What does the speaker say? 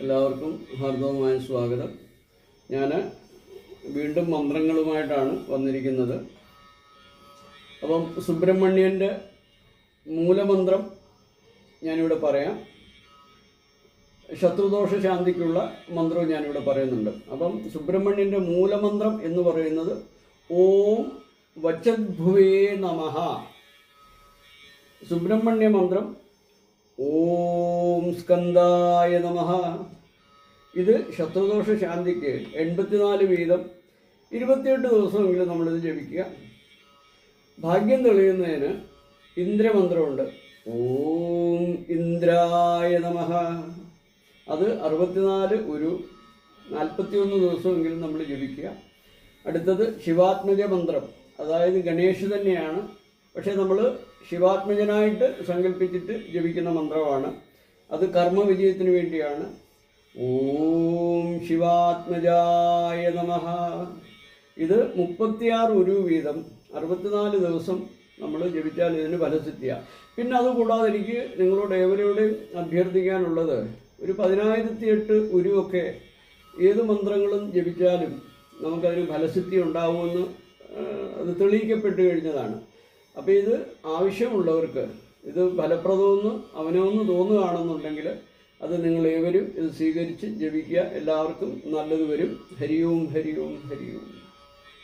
എല്ലാവർക്കും ഹാർദവമായ സ്വാഗതം. ഞാൻ വീണ്ടും മന്ത്രങ്ങളുമായിട്ടാണ് വന്നിരിക്കുന്നത്. അപ്പം സുബ്രഹ്മണ്യന്റെ മൂലമന്ത്രം ഞാനിവിടെ പറയാം. ശത്രുദോഷ ശാന്തിക്കുള്ള മന്ത്രവും ഞാനിവിടെ പറയുന്നുണ്ട്. അപ്പം സുബ്രഹ്മണ്യന്റെ മൂലമന്ത്രം എന്ന് പറയുന്നത് ഓം വച്ചദ്ഭുവേ നമഹ. സുബ്രഹ്മണ്യ മന്ത്രം ഓം സ്കന്ദായ നമ. ഇത് ശത്രുദോഷ ശാന്തിക്ക് എൺപത്തിനാല് വീതം ഇരുപത്തിയെട്ട് ദിവസമെങ്കിലും നമ്മളിത് ജപിക്കുക. ഭാഗ്യം തെളിയുന്നതിന് ഇന്ദ്രമന്ത്രമുണ്ട്. ഓം ഇന്ദ്രായ നമ. അത് അറുപത്തിനാല് ഒരു നാൽപ്പത്തിയൊന്ന് ദിവസമെങ്കിലും നമ്മൾ ജപിക്കുക. അടുത്തത് ശിവാത്മജ മന്ത്രം. അതായത് ഗണേഷ് തന്നെയാണ് പക്ഷേ നമ്മൾ ശിവാത്മജനായിട്ട് സങ്കല്പിച്ചിട്ട് ജപിക്കുന്ന മന്ത്രമാണ്. അത് കർമ്മവിജയത്തിന് വേണ്ടിയാണ്. ഓം ശിവാത്മജായ നമ. ഇത് മുപ്പത്തിയാറ് ഒരു വീതം അറുപത്തിനാല് ദിവസം നമ്മൾ ജപിച്ചാൽ ഇതിന് ഫലസിദ്ധിയാണ് പിന്നെ അതുകൂടാതെ എനിക്ക് നിങ്ങളോട് ഏവരോടെയും അഭ്യർത്ഥിക്കാനുള്ളത് ഒരു പതിനായിരത്തി എട്ട് ഉരുവൊക്കെ ഏത് മന്ത്രങ്ങളും ജപിച്ചാലും നമുക്കതിന് ഫലസിദ്ധി ഉണ്ടാവുമെന്ന് അത് തെളിയിക്കപ്പെട്ട് കഴിഞ്ഞതാണ്. അപ്പോൾ ഇത് ആവശ്യമുള്ളവർക്ക് ഇത് ഫലപ്രദമെന്ന് അവനൊന്ന് തോന്നുകയാണെന്നുണ്ടെങ്കിൽ അത് നിങ്ങൾ ഏവരും ഇത് സ്വീകരിച്ച് ജപിക്കുക. എല്ലാവർക്കും നല്ലത് വരും. ഹരിയോം ഹരിയോം ഹരിയോം.